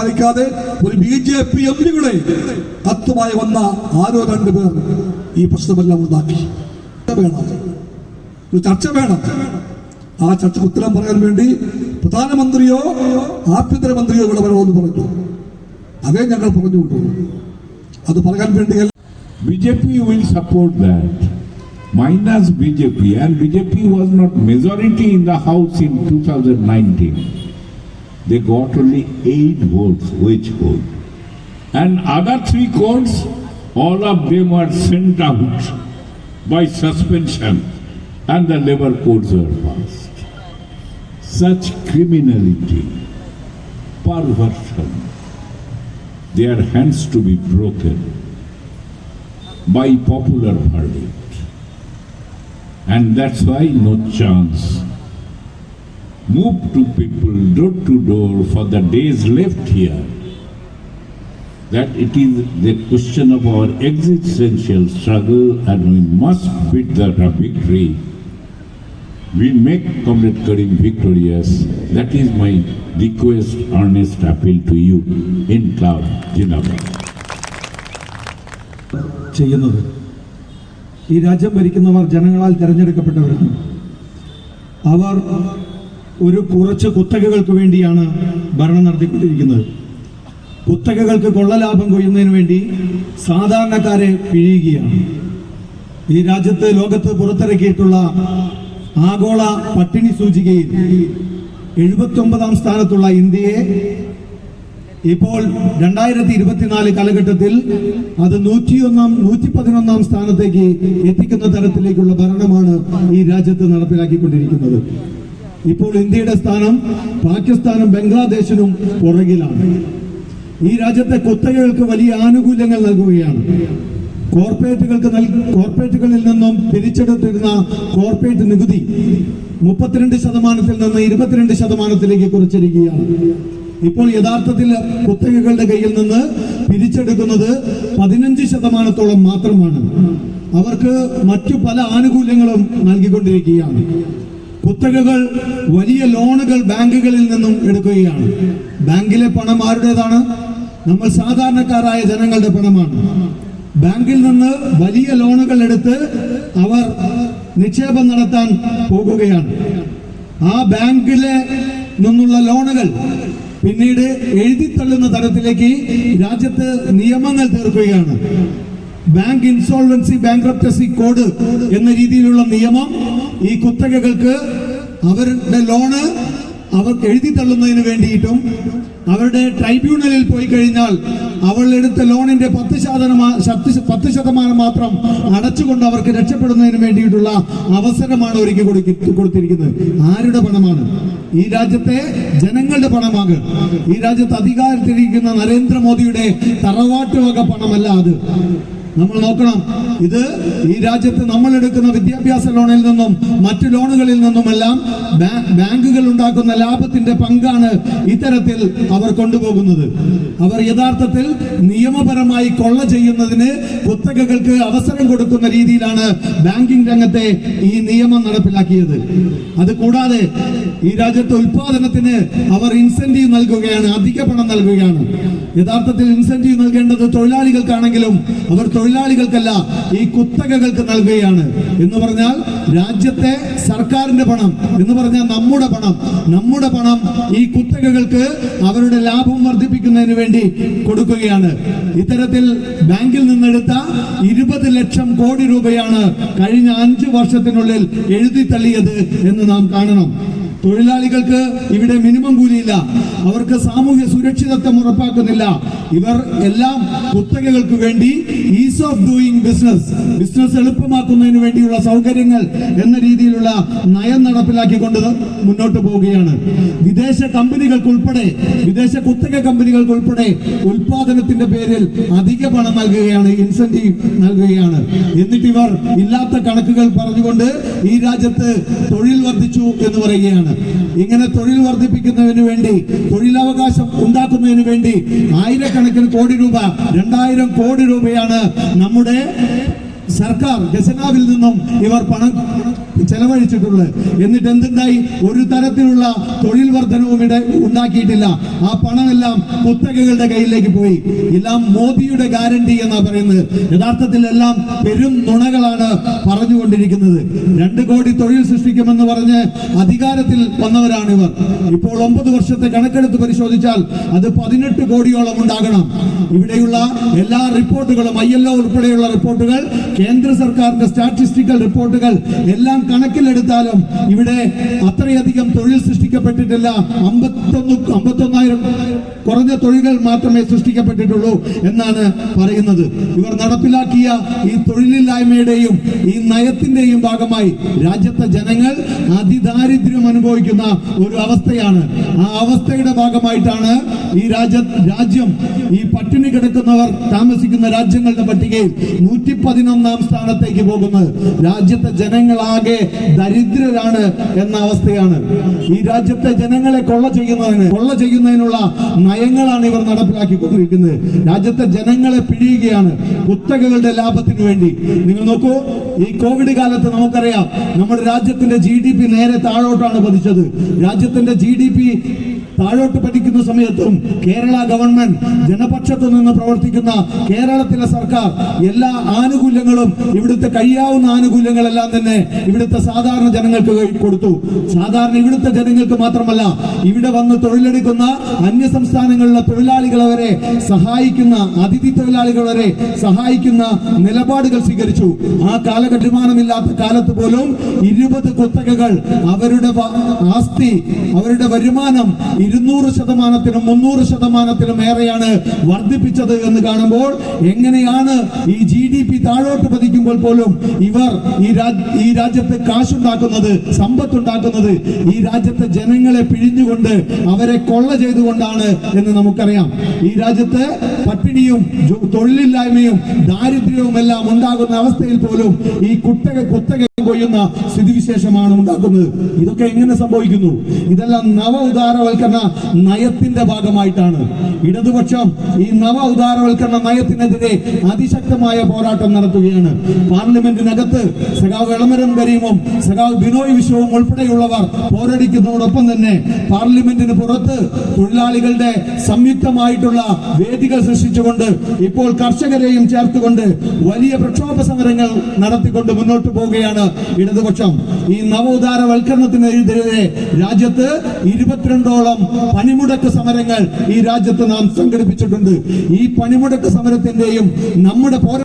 പാലിക്കാതെ ഒരു B J P എം പികളെ കത്തുമായി വന്ന ആരോ രണ്ടു പേർ ഈ പ്രശ്നമെല്ലാം ഉണ്ടാക്കി. വേണം. ഒരു ചർച്ച വേണം. ആ ചർച്ചയ്ക്ക് ഉത്തരം പറയാൻ വേണ്ടി പ്രധാനമന്ത്രിയോ ആഭ്യന്തരമന്ത്രിയോ ഇവിടെ വരണമെന്ന് പറഞ്ഞു. അതേ ഞങ്ങൾ പറഞ്ഞുകൊണ്ടു അത് പറയാൻ വേണ്ടി B J P will support that Minus BJP, and BJP was not majority in the House in 2019. They got only eight votes, which vote. And other three courts, all of them were sent out by suspension, and the labor codes were passed. Such criminality, perversion, their hands to be broken by popular verdict. And that's why no chance Move to people door to door for the days left here. That it is the question of our existential struggle and we must beat the victory. We make Comrade Karim victorious. That is my request, earnest appeal to you in Cloud, Jinabad. ചെയ്യുന്നത് ഈ രാജ്യം ഭരിക്കുന്നവർ ജനങ്ങളാൽ തിരഞ്ഞെടുക്കപ്പെട്ടവരാണ് അവർ ഒരു കുറച്ച് കുത്തകകൾക്ക് വേണ്ടിയാണ് ഭരണം നടത്തിക്കൊണ്ടിരിക്കുന്നത്. കുത്തകകൾക്ക് കൊള്ളലാഭം കൊയ്യുന്നതിന് വേണ്ടി സാധാരണക്കാരെ പിഴിയുകയാണ്. ഈ രാജ്യത്ത് ലോകത്ത് പുറത്തിറക്കിയിട്ടുള്ള ആഗോള പട്ടിണി സൂചികയിൽ എഴുപത്തി ഒമ്പതാം സ്ഥാനത്തുള്ള ഇന്ത്യയെ ഇപ്പോൾ രണ്ടായിരത്തി ഇരുപത്തിനാല് കാലഘട്ടത്തിൽ അത് നൂറ്റിയൊന്നാം നൂറ്റി പതിനൊന്നാം സ്ഥാനത്തേക്ക് എത്തിക്കുന്ന തരത്തിലേക്കുള്ള ഭരണമാണ് ഈ രാജ്യത്ത് നടപ്പിലാക്കിക്കൊണ്ടിരിക്കുന്നത്. ഇപ്പോൾ ഇന്ത്യയുടെ സ്ഥാനം പാകിസ്ഥാനും ബംഗ്ലാദേശിനും പുറകിലാണ്. ഈ രാജ്യത്തെ കുത്തകകൾക്ക് വലിയ ആനുകൂല്യങ്ങൾ നൽകുകയാണ്. കോർപ്പറേറ്റുകൾക്ക് കോർപ്പറേറ്റുകളിൽ നിന്നും പിരിച്ചെടുത്തിരുന്ന കോർപ്പറേറ്റ് നികുതി മുപ്പത്തിരണ്ട് ശതമാനത്തിൽ നിന്ന് ഇരുപത്തിരണ്ട് ശതമാനത്തിലേക്ക് കുറച്ചിരിക്കുകയാണ്. ഇപ്പോൾ യഥാർത്ഥത്തിൽ കുത്തകകളുടെ കയ്യിൽ നിന്ന് പിരിച്ചെടുക്കുന്നത് പതിനഞ്ച് ശതമാനത്തോളം മാത്രമാണ്. അവർക്ക് മറ്റു പല ആനുകൂല്യങ്ങളും നൽകിക്കൊണ്ടിരിക്കുകയാണ്. കുത്തകകൾ വലിയ ലോണുകൾ ബാങ്കുകളിൽ നിന്നും എടുക്കുകയാണ്. ബാങ്കിലെ പണം ആരുടേതാണ്? നമ്മൾ സാധാരണക്കാരായ ജനങ്ങളുടെ പണമാണ്. ബാങ്കിൽ നിന്ന് വലിയ ലോണുകൾ എടുത്ത് അവർ നിക്ഷേപം നടത്താൻ പോകുകയാണ്. ആ ബാങ്കിലെ നിന്നുള്ള ലോണുകൾ പിന്നീട് എഴുതിത്തള്ളുന്ന തരത്തിലേക്ക് രാജ്യത്ത് നിയമങ്ങൾ തീർക്കുകയാണ്. ബാങ്ക് ഇൻസോൾവൻസി ബാങ്ക്രപ്റ്റസി കോഡ് എന്ന രീതിയിലുള്ള നിയമം ഈ കുത്തകകൾക്ക് അവരുടെ ലോണ് അവർക്ക് എഴുതി തള്ളുന്നതിന് വേണ്ടിയിട്ടും അവരുടെ ട്രൈബ്യൂണലിൽ പോയി കഴിഞ്ഞാൽ അവൾ എടുത്ത ലോണിന്റെ പത്ത് ശതമാനം പത്ത് ശതമാനം മാത്രം അടച്ചുകൊണ്ട് അവർക്ക് രക്ഷപ്പെടുന്നതിന് വേണ്ടിയിട്ടുള്ള അവസരമാണ് ഒരുക്കി കൊടുത്തിരിക്കുന്നത്. ആരുടെ പണമാണ്? ഈ രാജ്യത്തെ ജനങ്ങളുടെ പണമാണ്. ഈ രാജ്യത്ത് അധികാരത്തിരിക്കുന്ന നരേന്ദ്രമോദിയുടെ തറവാട്ടുവക പണമല്ല അത്. നമ്മൾ നോക്കണം. ഇത് ഈ രാജ്യത്ത് നമ്മൾ എടുക്കുന്ന വിദ്യാഭ്യാസ ലോണിൽ നിന്നും മറ്റു ലോണുകളിൽ നിന്നുമെല്ലാം ബാങ്കുകൾ ഉണ്ടാക്കുന്ന ലാഭത്തിന്റെ പങ്കാണ് ഇത്തരത്തിൽ അവർ കൊണ്ടുപോകുന്നത്. അവർ യഥാർത്ഥത്തിൽ നിയമപരമായി കൊള്ള ചെയ്യുന്നതിന് കുത്തകകൾക്ക് അവസരം കൊടുക്കുന്ന രീതിയിലാണ് ബാങ്കിംഗ് രംഗത്തെ ഈ നിയമം നടപ്പിലാക്കിയത്. അത് കൂടാതെ ഈ രാജ്യത്തെ ഉൽപാദനത്തിന് അവർ ഇൻസെന്റീവ് നൽകുകയാണ് അധിക പണം നൽകുകയാണ്. യഥാർത്ഥത്തിൽ ഇൻസെന്റീവ് നൽകേണ്ടത് തൊഴിലാളികൾക്കാണെങ്കിലും അവർ തൊഴിലാളികൾക്കല്ല ഈ കുത്തകകൾക്ക് നൽകുകയാണ്. എന്ന് പറഞ്ഞാൽ രാജ്യത്തെ സർക്കാരിന്റെ പണം എന്ന് പറഞ്ഞാൽ നമ്മുടെ പണം. നമ്മുടെ പണം ഈ കുത്തകകൾക്ക് അവരുടെ ലാഭം വർദ്ധിപ്പിക്കുന്നതിന് വേണ്ടി കൊടുക്കുകയാണ്. ഇത്തരത്തിൽ ബാങ്കിൽ നിന്നെടുത്ത ഇരുപത് ലക്ഷം കോടി രൂപയാണ് കഴിഞ്ഞ അഞ്ചു വർഷത്തിനുള്ളിൽ എഴുതി തള്ളിയത് എന്ന് നാം കാണണം. തൊഴിലാളികൾക്ക് ഇവിടെ മിനിമം കൂലിയില്ല. അവർക്ക് സാമൂഹ്യ സുരക്ഷിതത്വം ഉറപ്പാക്കുന്നില്ല. ഇവർ എല്ലാം കുത്തകകൾക്ക് വേണ്ടി ease of doing business business എളുപ്പമാക്കുന്നതിന് വേണ്ടിയുള്ള സൗകര്യങ്ങൾ എന്ന രീതിയിലുള്ള നയം നടപ്പിലാക്കിക്കൊണ്ട് മുന്നോട്ട് പോവുകയാണ്. വിദേശ കമ്പനികൾക്ക് ഉൾപ്പെടെ വിദേശ കുത്തക കമ്പനികൾക്ക് ഉൾപ്പെടെ ഉൽപാദനത്തിന്റെ പേരിൽ അധിക പണം നൽകുകയാണ് ഇൻസെന്റീവ് നൽകുകയാണ്. എന്നിട്ട് ഇവർ ഇല്ലാത്ത കണക്കുകൾ പറഞ്ഞുകൊണ്ട് ഈ രാജ്യത്ത് തൊഴിൽ വർദ്ധിച്ചു എന്ന് പറയുകയാണ്. ഇങ്ങനെ തൊഴിൽ വർദ്ധിപ്പിക്കുന്നതിന് വേണ്ടി തൊഴിലവകാശം ഉണ്ടാക്കുന്നതിന് വേണ്ടി ആയിരക്കണക്കിന് കോടി രൂപ രണ്ടായിരം കോടി രൂപയാണ് നമ്മുടെ സർക്കാർ ഗസനാവിൽ നിന്നും ഇവർ പണം ചെലവഴിച്ചിട്ടുള്ളത്. എന്നിട്ട് എന്തുണ്ടായി ഒരു തരത്തിലുള്ള തൊഴിൽ വർധനവും ഇട ഉണ്ടാക്കിയിട്ടില്ല. ആ പണമെല്ലാം കുത്തകകളുടെ കയ്യിലേക്ക് പോയി. എല്ലാം മോദിയുടെ ഗ്യാരണ്ടി എന്നാ പറയുന്നത്. യഥാർത്ഥത്തിൽ എല്ലാം പെരും നുണകളാണ് പറഞ്ഞുകൊണ്ടിരിക്കുന്നത്. രണ്ട് കോടി തൊഴിൽ സൃഷ്ടിക്കുമെന്ന് പറഞ്ഞ് അധികാരത്തിൽ വന്നവരാണ് ഇവർ. ഇപ്പോൾ ഒമ്പത് വർഷത്തെ കണക്കെടുത്ത് പരിശോധിച്ചാൽ അത് പതിനെട്ട് കോടിയോളം ഉണ്ടാകണം. ഇവിടെയുള്ള എല്ലാ റിപ്പോർട്ടുകളും ഐ എൽ ഒ ഉൾപ്പെടെയുള്ള റിപ്പോർട്ടുകൾ കേന്ദ്ര സർക്കാരിന്റെ സ്റ്റാറ്റിസ്റ്റിക്കൽ റിപ്പോർട്ടുകൾ എല്ലാം കണക്കിലെടുത്താലും ഇവിടെ അത്രയധികം തൊഴിൽ സൃഷ്ടിക്കപ്പെട്ടിട്ടില്ല. അമ്പത്തൊന്ന് അമ്പത്തൊന്നായിരം കുറഞ്ഞ തൊഴിലുകൾ മാത്രമേ സൃഷ്ടിക്കപ്പെട്ടിട്ടുള്ളൂ എന്നാണ് പറയുന്നത്. ഇവർ നടപ്പിലാക്കിയ ഈ തൊഴിലില്ലായ്മയുടെയും ഈ നയത്തിന്റെയും ഭാഗമായി രാജ്യത്തെ ജനങ്ങൾ അതിദാരിദ്ര്യം അനുഭവിക്കുന്ന ഒരു അവസ്ഥയാണ്. ആ അവസ്ഥയുടെ ഭാഗമായിട്ടാണ് ഈ രാജ്യ രാജ്യം ഈ പട്ടിണി കിടക്കുന്നവർ താമസിക്കുന്ന രാജ്യങ്ങളുടെ പട്ടികയിൽ നൂറ്റി പതിനൊന്നാം സ്ഥാനത്തേക്ക് പോകുന്നത്. രാജ്യത്തെ ജനങ്ങളാകെ ദരിദ്രരാണ് എന്ന അവസ്ഥയാണ്. ഈ രാജ്യത്തെ ജനങ്ങളെ കൊള്ള ചെയ്യുന്നതിന് കൊള്ള ചെയ്യുന്നതിനുള്ള നയങ്ങളാണ് ഇവർ നടപ്പിലാക്കിക്കൊണ്ടിരിക്കുന്നത്. രാജ്യത്തെ ജനങ്ങളെ പിഴിയുകയാണ് കുത്തകകളുടെ ലാഭത്തിന് വേണ്ടി. നിങ്ങൾ നോക്കൂ ഈ കോവിഡ് കാലത്ത് നമുക്കറിയാം നമ്മുടെ രാജ്യത്തിന്റെ ജി നേരെ താഴോട്ടാണ് പതിച്ചത്. രാജ്യത്തിന്റെ ജി താഴോട്ട് പഠിക്കുന്ന സമയത്തും കേരള ഗവൺമെന്റ് ജനപക്ഷത്തു നിന്ന് പ്രവർത്തിക്കുന്ന കേരളത്തിലെ സർക്കാർ എല്ലാ ആനുകൂല്യങ്ങളും ഇവിടുത്തെ കഴിയാവുന്ന ആനുകൂല്യങ്ങളെല്ലാം തന്നെ ഇവിടുത്തെ സാധാരണ ജനങ്ങൾക്ക് കൊടുത്തു. സാധാരണ ഇവിടുത്തെ ജനങ്ങൾക്ക് മാത്രമല്ല ഇവിടെ വന്ന് തൊഴിലെടുക്കുന്ന അന്യ സംസ്ഥാനങ്ങളിലെ തൊഴിലാളികളെ വരെ സഹായിക്കുന്ന അതിഥി തൊഴിലാളികൾ വരെ സഹായിക്കുന്ന നിലപാടുകൾ സ്വീകരിച്ചു. ആ കാലഘട്ടമാനമില്ലാത്ത കാലത്ത് പോലും ഇരുപത് കുത്തകകൾ അവരുടെ ആസ്തി അവരുടെ വരുമാനം ഇരുന്നൂറ് ശതമാനത്തിനും മുന്നൂറ് ശതമാനത്തിനും ഏറെയാണ് വർദ്ധിപ്പിച്ചത് എന്ന് കാണുമ്പോൾ എങ്ങനെയാണ് ഈ ജി ഡി പി താഴോട്ട് പതിക്കുമ്പോൾ പോലും ഇവർ ഈ ഈ രാജ്യത്ത് കാശുണ്ടാക്കുന്നത് സമ്പത്തുണ്ടാക്കുന്നത് ഈ രാജ്യത്തെ ജനങ്ങളെ പിഴിഞ്ഞുകൊണ്ട് അവരെ കൊള്ള ചെയ്തുകൊണ്ടാണ് എന്ന് നമുക്കറിയാം. ഈ രാജ്യത്ത് പട്ടിണിയും തൊഴിലില്ലായ്മയും ദാരിദ്ര്യവും എല്ലാം ഉണ്ടാകുന്ന അവസ്ഥയിൽ പോലും ഈ കുത്തക കുത്തക കൊയ്യുന്ന സ്ഥിതിവിശേഷമാണ് ഉണ്ടാക്കുന്നത്. ഇതൊക്കെ എങ്ങനെ സംഭവിക്കുന്നു? ഇതെല്ലാം നവ ഉദാരവൽക്കരണ നയത്തിന്റെ ഭാഗമായിട്ടാണ്. ഇടതുപക്ഷം ഈ നവ ഉദാരവൽക്കരണ നയത്തിനെതിരെ അതിശക്തമായ പോരാട്ടം നടത്തുകയാണ്. പാർലമെന്റിനകത്ത് സഖാവ് എളമരം കരീമും സഖാവ് ബിനോയ് വിശ്വവും ഉൾപ്പെടെയുള്ളവർ പോരടിക്കുന്നതോടൊപ്പം തന്നെ പാർലമെന്റിന് പുറത്ത് തൊഴിലാളികളുടെ സംയുക്തമായിട്ടുള്ള വേദികൾ സൃഷ്ടിച്ചുകൊണ്ട് ഇപ്പോൾ കർഷകരെയും ചേർത്തുകൊണ്ട് വലിയ പ്രക്ഷോഭ സമരങ്ങൾ നടത്തിക്കൊണ്ട് മുന്നോട്ട് പോവുകയാണ് ഇടതുപക്ഷം ഈ നവോദാരവൽക്കരണത്തിനെതിരെ രാജ്യത്ത് ഇരുപത്തിരണ്ടോളം പണിമുടക്ക് സമരങ്ങൾ ഈ രാജ്യത്ത് നാം സംഘടിപ്പിച്ചിട്ടുണ്ട്. ഈ പണിമുടക്ക് സമരത്തിന്റെയും നമ്മുടെ പോരാ